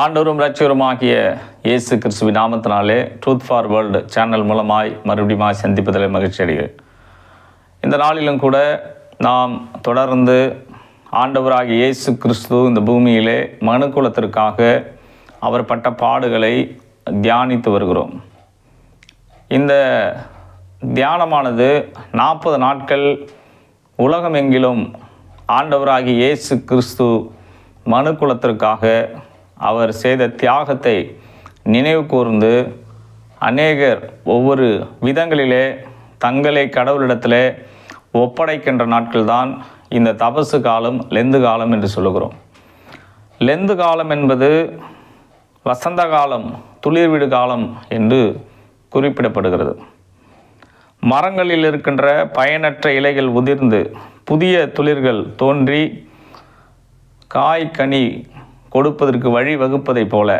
ஆண்டவரும் ரட்சகருமாகிய இயேசு கிறிஸ்துவ நாமத்தினாலே ட்ரூத் ஃபார் வேர்ல்டு சேனல் மூலமாய் மறுபடியும் சந்திப்பதில் மகிழ்ச்சி அடைகிறேன். இந்த நாளிலும் கூட நாம் தொடர்ந்து ஆண்டவராகிய இயேசு கிறிஸ்து இந்த பூமியிலே மனுக்குலத்திற்காக அவர் பட்ட பாடுகளை தியானித்து வருகிறோம். இந்த தியானமானது நாற்பது நாட்கள் உலகமெங்கிலும் ஆண்டவராகிய இயேசு கிறிஸ்து மனுக்குலத்திற்காக அவர் செய்த தியாகத்தை நினைவு கூர்ந்து அநேகர் ஒவ்வொரு விதங்களிலே தங்களை கடவுளிடத்திலே ஒப்படைக்கின்ற நாட்கள்தான் இந்த தபசு காலம் லெந்து காலம் என்று சொல்லுகிறோம். லெந்து காலம் என்பது வசந்த காலம் துளிர்விடு காலம் என்று குறிப்பிடப்படுகிறது. மரங்களில் இருக்கின்ற பயனற்ற இலைகள் உதிர்ந்து புதிய துளிர்கள் தோன்றி காய் கனி கொடுப்பதற்கு வழி வகுப்பதைப் போல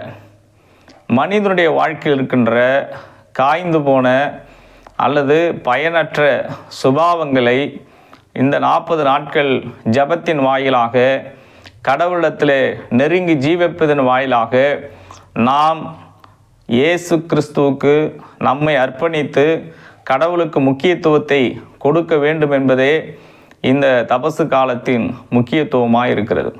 மனிதனுடைய வாழ்க்கையில் இருக்கின்ற காய்ந்து போன அல்லது பயனற்ற சுபாவங்களை இந்த நாற்பது நாட்கள் ஜபத்தின் வாயிலாக கடவுளிடத்திலே நெருங்கி ஜீவிப்பதன் வாயிலாக நாம் இயேசு கிறிஸ்துவுக்கு நம்மை அர்ப்பணித்து கடவுளுக்கு முக்கியத்துவத்தை கொடுக்க வேண்டும் என்பதே இந்த தபசு காலத்தின் முக்கியத்துவமாக இருக்கிறது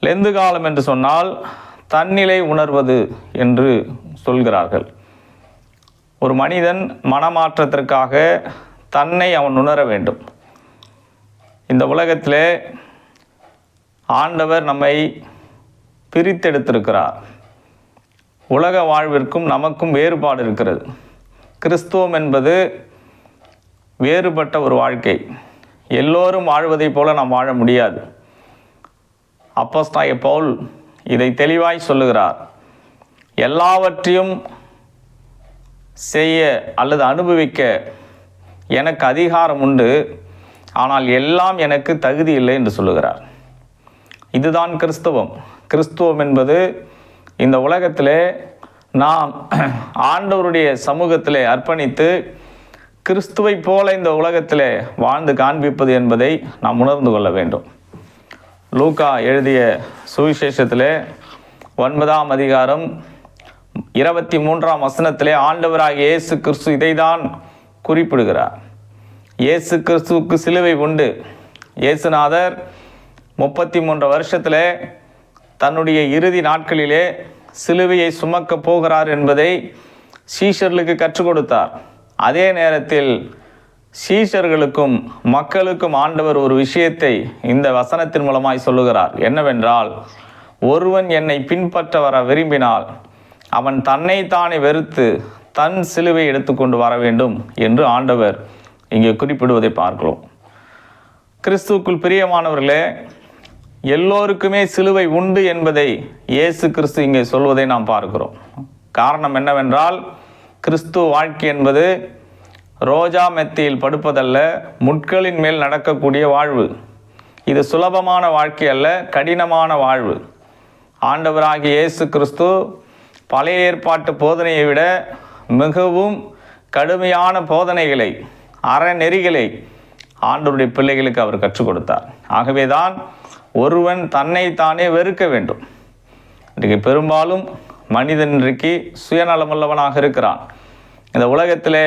லெந்து காலம் என்று சொன்னால் தன்னிலை உணர்வது என்று சொல்கிறார்கள். ஒரு மனிதன் மனமாற்றத்திற்காக தன்னை அவன் உணர வேண்டும். இந்த உலகத்திலே ஆண்டவர் நம்மை பிரித்தெடுத்திருக்கிறார். உலக வாழ்விற்கும் நமக்கும் வேறுபாடு இருக்கிறது. கிறிஸ்துவம் என்பது வேறுபட்ட ஒரு வாழ்க்கை. எல்லோரும் வாழ்வதைப் போல நாம் வாழ முடியாது. அப்போஸ்தாய பவுல் இதை தெளிவாய் சொல்லுகிறார். எல்லாவற்றையும் செய்ய அல்லது அனுபவிக்க எனக்கு அதிகாரம் உண்டு. ஆனால் எல்லாம் எனக்கு தகுதி இல்லை என்று சொல்லுகிறார். இதுதான் கிறிஸ்துவம். கிறிஸ்துவம் என்பது இந்த உலகத்திலே நாம் ஆண்டவருடைய சமூகத்திலே அர்ப்பணித்து கிறிஸ்துவைப் போல இந்த உலகத்திலே வாழ்ந்து காண்பிப்பது என்பதை நாம் உணர்ந்து கொள்ள வேண்டும். லூக்கா எழுதிய சுவிசேஷத்திலே ஒன்பதாம் அதிகாரம் இருபத்தி மூன்றாம் வசனத்திலே ஆண்டவராகிய இயேசு கிறிஸ்து இதைதான் குறிப்பிடுகிறார். இயேசு கிறிஸ்துவுக்கு சிலுவை உண்டு. இயேசுநாதர் முப்பத்தி மூன்று வருஷத்தில் தன்னுடைய இறுதி நாட்களிலே சிலுவையை சுமக்கப் போகிறார் என்பதை சீஷர்களுக்கு கற்றுக் கொடுத்தார். அதே நேரத்தில் சீஷர்களுக்கும் மக்களுக்கும் ஆண்டவர் ஒரு விஷயத்தை இந்த வசனத்தின் மூலமாய் சொல்லுகிறார். என்னவென்றால் ஒருவன் என்னை பின்பற்ற வர விரும்பினால் அவன் தன்னைத்தானே வெறுத்து தன் சிலுவை எடுத்துக்கொண்டு வர வேண்டும் என்று ஆண்டவர் இங்கே குறிப்பிடுவதை பார்க்கிறோம். கிறிஸ்துவுக்குள் பிரியமானவர்களே எல்லோருக்குமே சிலுவை உண்டு என்பதை இயேசு கிறிஸ்து இங்கே சொல்வதை நாம் பார்க்கிறோம். காரணம் என்னவென்றால் கிறிஸ்துவ வாழ்க்கை என்பது ரோஜா மெத்தியில் படுப்பதல்ல முட்களின் மேல் நடக்கக்கூடிய வாழ்வு. இது சுலபமான வாழ்க்கை அல்ல கடினமான வாழ்வு. ஆண்டவராகிய இயேசு கிறிஸ்து பழைய ஏற்பாட்டு போதனையை விட மிகவும் கடுமையான போதனைகளை அறநெறிகளை ஆண்டவருடைய பிள்ளைகளுக்கு அவர் கற்றுக் கொடுத்தார். ஆகவேதான் ஒருவன் தன்னைத்தானே வெறுக்க வேண்டும். இன்றைக்கு பெரும்பாலும் மனிதன் இன்றைக்கு சுயநலமுள்ளவனாக இருக்கிறான். இந்த உலகத்திலே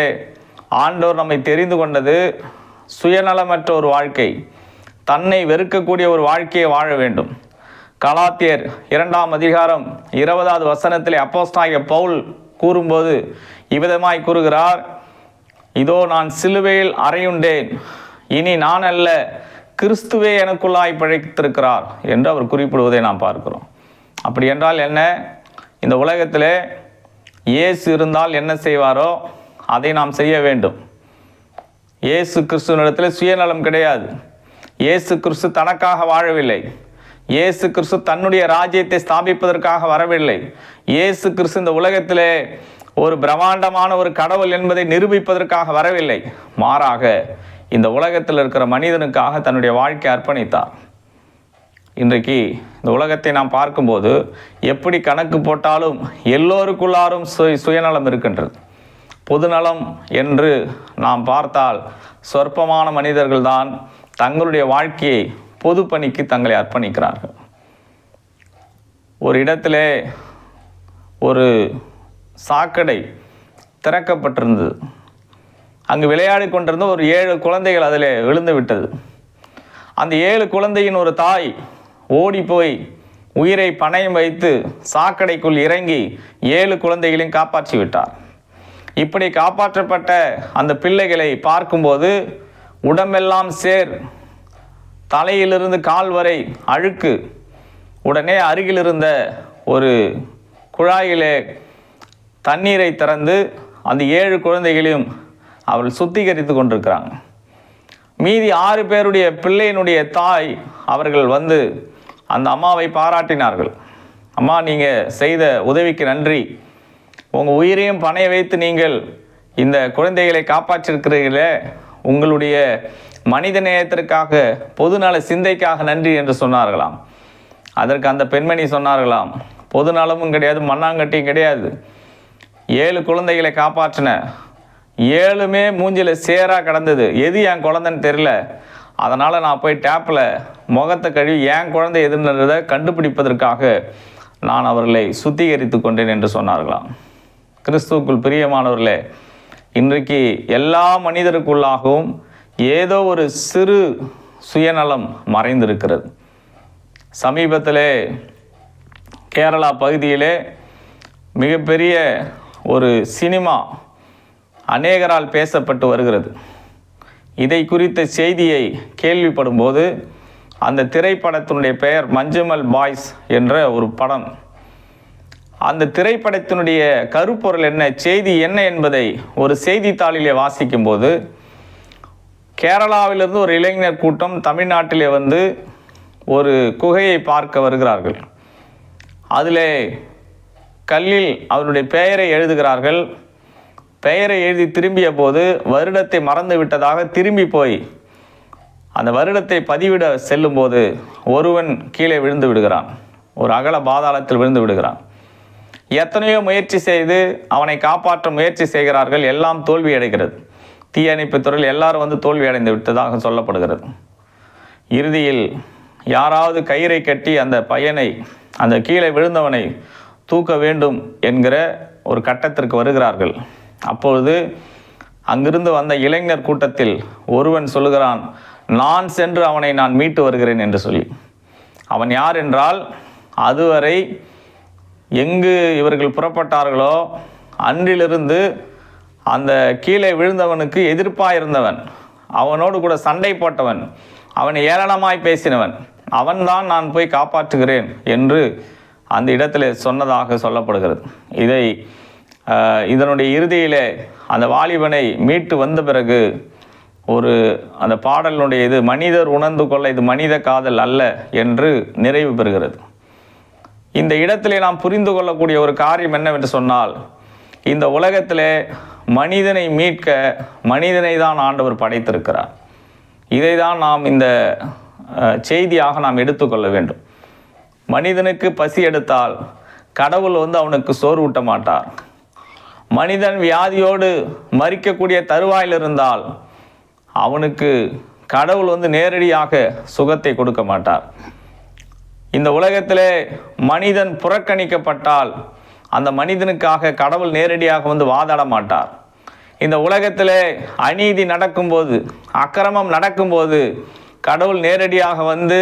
ஆண்டோர் நம்மை தெரிந்து கொண்டது சுயநலமற்ற ஒரு வாழ்க்கை. தன்னை வெறுக்கக்கூடிய ஒரு வாழ்க்கையை வாழ வேண்டும். கலாத்தியர் இரண்டாம் அதிகாரம் இருபதாவது வசனத்திலே அப்போஸ்தாகிய பவுல் கூறும்போது இவ்விதமாய் கூறுகிறார் இதோ நான் சிலுவையில் அறையுண்டேன். இனி நான் அல்ல கிறிஸ்துவே எனக்குள்ளாய் பிழைத்திருக்கிறார் என்று அவர் குறிப்பிடுவதை நாம் பார்க்கிறோம். அப்படி என்றால் என்ன? இந்த உலகத்தில் இயேசு இருந்தால் என்ன செய்வாரோ அதை நாம் செய்ய வேண்டும். இயேசு கிறிஸ்துவனிடத்தில் சுயநலம் கிடையாது. இயேசு கிறிஸ்து தனக்காக வாழவில்லை. இயேசு கிறிஸ்து தன்னுடைய ராஜ்யத்தை ஸ்தாபிப்பதற்காக வரவில்லை. இயேசு கிறிஸ்து இந்த உலகத்திலே ஒரு பிரம்மாண்டமான ஒரு கடவுள் என்பதை நிரூபிப்பதற்காக வரவில்லை. மாறாக இந்த உலகத்தில் இருக்கிற மனிதனுக்காக தன்னுடைய வாழ்க்கை அர்ப்பணித்தார். இன்றைக்கு இந்த உலகத்தை நாம் பார்க்கும்போது எப்படி கணக்கு போட்டாலும் எல்லோருக்குள்ளாரும் சுயநலம் இருக்கின்றது. பொதுநலம் என்று நாம் பார்த்தால் சொற்பமான மனிதர்கள்தான் தங்களுடைய வாழ்க்கையை பொது பணிக்கு தங்களை அர்ப்பணிக்கிறார்கள். ஒரு இடத்திலே ஒரு சாக்கடை திறக்கப்பட்டிருந்தது. அங்கு விளையாடி கொண்டிருந்த ஒரு ஏழு குழந்தைகள் அதில் விழுந்து விட்டது. அந்த ஏழு குழந்தையின் ஒரு தாய் ஓடி போய் உயிரை பணயம் வைத்து சாக்கடைக்குள் இறங்கி ஏழு குழந்தைகளையும் காப்பாற்றி விட்டார். இப்படி காப்பாற்றப்பட்ட அந்த பிள்ளைகளை பார்க்கும்போது உடம்பெல்லாம் சேர். தலையிலிருந்து கால் வரை அழுக்கு. உடனே அருகில் இருந்த ஒரு குழாயிலே தண்ணீரை திறந்து அந்த ஏழு குழந்தைகளையும் அவள் சுத்திகரித்து கொண்டிருக்கிறாங்க. மீதி ஆறு பேருடைய பிள்ளையினுடைய தாய் அவர்கள் வந்து அந்த அம்மாவை பாராட்டினார்கள். அம்மா நீங்கள் செய்த உதவிக்கு நன்றி. உங்கள் உயிரையும் பணைய வைத்து நீங்கள் இந்த குழந்தைகளை காப்பாற்றிருக்கிறீர்களே. உங்களுடைய மனித நேயத்திற்காக பொதுநல சிந்தைக்காக நன்றி என்று சொன்னார்களாம். அதற்கு அந்த பெண்மணி சொன்னார்களாம் பொதுநலமும் கிடையாது மண்ணாங்கட்டியும் கிடையாது. ஏழு குழந்தைகளை காப்பாற்றின. ஏழுமே மூஞ்சில் சேராக கிடந்தது. எது என் குழந்தைன்னு தெரில அதனால் நான் போய் டேப்பில் முகத்தை கழுவி என் குழந்தை எதுன்றதை கண்டுபிடிப்பதற்காக நான் அவர்களை சுத்திகரித்து கொண்டேன் என்று சொன்னார்களாம். கிறிஸ்துவுக்குள் பிரியமானவர்களே இன்றைக்கு எல்லா மனிதருக்குள்ளாகவும் ஏதோ ஒரு சிறு சுயநலம் மறைந்திருக்கிறது. சமீபத்திலே கேரளா பகுதியிலே மிகப்பெரிய ஒரு சினிமா அநேகரால் பேசப்பட்டு வருகிறது. இதை குறித்த செய்தியை கேள்விப்படும்போது அந்த திரைப்படத்தினுடைய பெயர் மஞ்சுமல் பாய்ஸ் என்ற ஒரு படம் அந்த திரைப்படத்தினுடைய கருப்பொருள் என்ன செய்தி என்ன என்பதை ஒரு செய்தித்தாளிலே வாசிக்கும்போது கேரளாவிலிருந்து ஒரு இளைஞர் கூட்டம் தமிழ்நாட்டிலே வந்து ஒரு குகையை பார்க்க வருகிறார்கள். அதில் கல்லில் அவருடைய பெயரை எழுதுகிறார்கள். பெயரை எழுதி திரும்பிய போது வருடத்தை மறந்து விட்டதாக திரும்பி போய் அந்த வருடத்தை பதிவிட செல்லும்போது ஒருவன் கீழே விழுந்து விடுகிறான். ஒரு அகல பாதாளத்தில் விழுந்து விடுகிறான். எத்தனையோ முயற்சி செய்து அவனை காப்பாற்ற முயற்சி செய்கிறார்கள். எல்லாம் தோல்வி அடைகிறது. தீயணைப்பு துறையில் எல்லாரும் வந்து தோல்வி அடைந்து விட்டதாக சொல்லப்படுகிறது. இறுதியில் யாராவது கயிறை கட்டி அந்த பையனை அந்த கீழே விழுந்தவனை தூக்க வேண்டும் என்கிற ஒரு கட்டத்திற்கு வருகிறார்கள். அப்பொழுது அங்கிருந்து வந்த இளைஞர் கூட்டத்தில் ஒருவன் சொல்லுகிறான் நான் சென்று அவனை நான் மீட்டு வருகிறேன் என்று சொல்லி. அவன் யார் என்றால் அதுவரை எங்கு இவர்கள் புறப்பட்டார்களோ அன்றிலிருந்து அந்த கீழே விழுந்தவனுக்கு எதிர்ப்பாக இருந்தவன் அவனோடு கூட சண்டை போட்டவன். அவனை ஏளனமாய் பேசினவன். அவன்தான் நான் போய் காப்பாற்றுகிறேன் என்று அந்த இடத்துல சொன்னதாக சொல்லப்படுகிறது. இதை இதனுடைய இறுதியிலே அந்த வாலிபனை மீட்டு வந்த பிறகு ஒரு அந்த பாடலினுடைய இது மனிதர் உணர்ந்து கொள்ள இது மனித காதல் அல்ல என்று நிறைவு பெறுகிறது. இந்த இடத்திலே நாம் புரிந்து கொள்ளக்கூடிய ஒரு காரியம் என்னவென்று சொன்னால் இந்த உலகத்திலே மனிதனை மீட்க மனிதனை தான் ஆண்டவர் படைத்திருக்கிறார். இதை தான் நாம் இந்த செய்தியாக நாம் எடுத்துக்கொள்ள வேண்டும். மனிதனுக்கு பசி எடுத்தால் கடவுள் வந்து அவனுக்கு சோறு ஊட்ட மாட்டார். மனிதன் வியாதியோடு மறிக்கக்கூடிய தருவாயில் இருந்தால் அவனுக்கு கடவுள் வந்து நேரடியாக சுகத்தை கொடுக்க மாட்டார். இந்த உலகத்திலே மனிதன் புறக்கணிக்கப்பட்டால் அந்த மனிதனுக்காக கடவுள் நேரடியாக வந்து வாதாட மாட்டார். இந்த உலகத்திலே அநீதி நடக்கும்போது அக்கிரமம் நடக்கும்போது கடவுள் நேரடியாக வந்து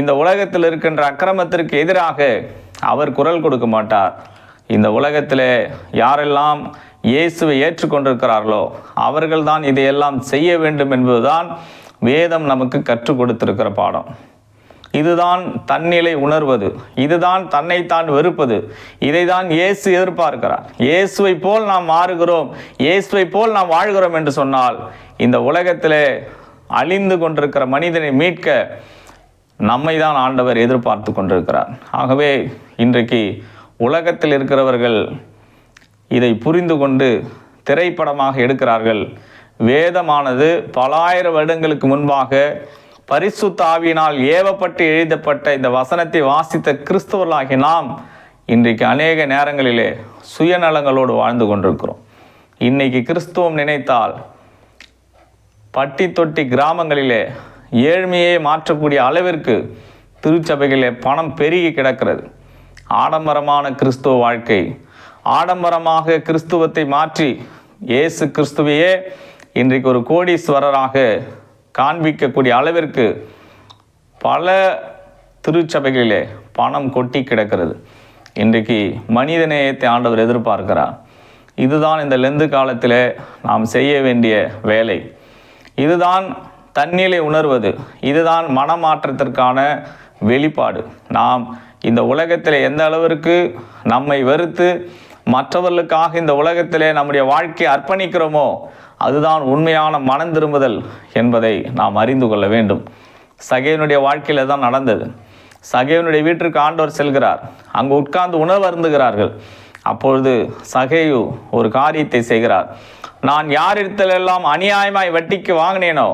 இந்த உலகத்தில் இருக்கின்ற அக்கிரமத்திற்கு எதிராக அவர் குரல் கொடுக்க மாட்டார். இந்த உலகத்திலே யாரெல்லாம் இயேசுவை ஏற்றுக்கொண்டிருக்கிறார்களோ அவர்கள்தான் இதையெல்லாம் செய்ய வேண்டும் என்பதுதான் வேதம் நமக்கு கற்றுக் கொடுத்திருக்கிற பாடம். இதுதான் தன்னிலை உணர்வது. இதுதான் தன்னைத்தான் வெறுப்பது. இதைதான் இயேசு எதிர்பார்க்கிறார். இயேசுவை போல் நாம் மாறுகிறோம். இயேசுவை போல் நாம் வாழ்கிறோம் என்று சொன்னால் இந்த உலகத்திலே அழிந்து கொண்டிருக்கிற மனிதனை மீட்க நம்மை தான் ஆண்டவர் எதிர்பார்த்து கொண்டிருக்கிறார். ஆகவே இன்றைக்கு உலகத்தில் இருக்கிறவர்கள் இதை புரிந்து கொண்டு திரைப்படமாக எடுக்கிறார்கள். வேதமானது பலாயிரம் வருடங்களுக்கு முன்பாக பரிசு தாவினால் ஏவப்பட்டு எழுதப்பட்ட இந்த வசனத்தை வாசித்த கிறிஸ்தவர்களாகி நாம் இன்றைக்கு அநேக நேரங்களிலே சுயநலங்களோடு வாழ்ந்து கொண்டிருக்கிறோம். இன்னைக்கு கிறிஸ்துவம் நினைத்தால் பட்டி தொட்டி கிராமங்களிலே ஏழ்மையை மாற்றக்கூடிய அளவிற்கு திருச்சபைகளிலே பணம் பெருகி கிடக்கிறது. ஆடம்பரமான கிறிஸ்துவ வாழ்க்கை ஆடம்பரமாக கிறிஸ்துவத்தை மாற்றி இயேசு கிறிஸ்துவையே இன்றைக்கு ஒரு கோடீஸ்வரராக காண்பிக்கக்கூடிய அளவிற்கு பல திருச்சபைகளிலே பணம் கொட்டி கிடக்கிறது. இன்றைக்கு மனித நேயத்தை ஆண்டவர் எதிர்பார்க்கிறார். இதுதான் இந்த லெந்து காலத்தில் நாம் செய்ய வேண்டிய வேலை. இதுதான் தன்னிலை உணர்வது. இதுதான் மனமாற்றத்திற்கான வெளிப்பாடு. நாம் இந்த உலகத்தில் எந்த அளவிற்கு நம்மை வெறுத்து மற்றவர்களுக்காக இந்த உலகத்திலே நம்முடைய வாழ்க்கையை அர்ப்பணிக்கிறோமோ அதுதான் உண்மையான மனம் திரும்புதல் என்பதை நாம் அறிந்து கொள்ள வேண்டும். சகையனுடைய வாழ்க்கையில் தான் நடந்தது. சகையனுடைய வீட்டிற்கு ஆண்டவர் செல்கிறார். அங்கு உட்கார்ந்து உணவு அருந்துகிறார்கள். அப்பொழுது சகையு ஒரு காரியத்தை செய்கிறார். நான் யாரிடத்திலெல்லாம் அநியாயமாய் வட்டிக்கு வாங்கினேனோ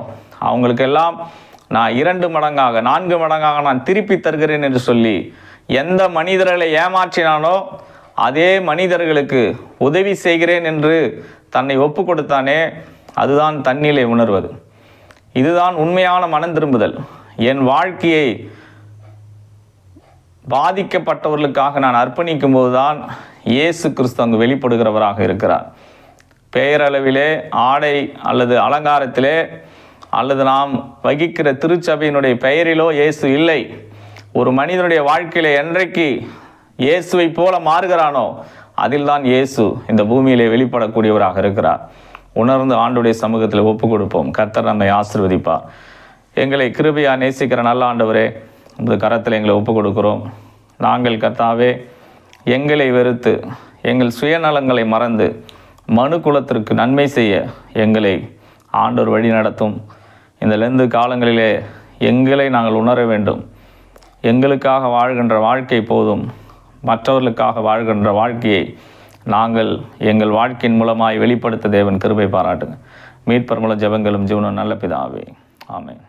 அவங்களுக்கெல்லாம் நான் இரண்டு மடங்காக நான்கு மடங்காக நான் திருப்பி தருகிறேன் என்று சொல்லி எந்த மனிதர்களை ஏமாற்றினானோ அதே மனிதர்களுக்கு உதவி செய்கிறேன் என்று தன்னை ஒப்பு கொடுத்தானே அதுதான் தன்னிலை உணர்வது. இதுதான் உண்மையான மனம் திரும்புதல். என் வாழ்க்கையை பாதிக்கப்பட்டவர்களுக்காக நான் அர்ப்பணிக்கும் போதுதான் இயேசு கிறிஸ்து அங்கு வெளிப்படுகிறவராக இருக்கிறார். பெயரளவிலே ஆடை அல்லது அலங்காரத்திலே அல்லது நாம் வகிக்கிற திருச்சபையினுடைய பெயரிலோ இயேசு இல்லை. ஒரு மனிதனுடைய வாழ்க்கையில் என்றைக்கு இயேசுவை போல மாறுகிறானோ அதில்தான் இயேசு இந்த பூமியிலே வெளிப்படக்கூடியவராக இருக்கிறார். உணர்ந்து ஆண்டுடைய சமூகத்தில் ஒப்பு கொடுப்போம் கர்த்தர் நம்மை ஆசிர்வதிப்பார். எங்களை கிருபையா நேசிக்கிற நல்ல ஆண்டவரே உமது கரத்தில் எங்களை ஒப்பு கொடுக்கிறோம் நாங்கள் கர்த்தாவே எங்களை வெறுத்து எங்கள் சுயநலங்களை மறந்து மனு குலத்திற்கு நன்மை செய்ய எங்களை ஆண்டோர் வழி நடத்தும். இந்த லெந்து காலங்களிலே எங்களை நாங்கள் உணர வேண்டும். எங்களுக்காக வாழ்கின்ற வாழ்க்கை போதும். மற்றவர்களுக்காக வாழ்கின்ற வாழ்க்கையை நாங்கள் எங்கள் வாழ்க்கையின் மூலமாய் வெளிப்படுத்த தேவன் கிருபை பாராட்டுங்க. மீட்பர் மூலம் ஜபங்களும் ஜீவனும் நல்ல பிதாவே. ஆமென்.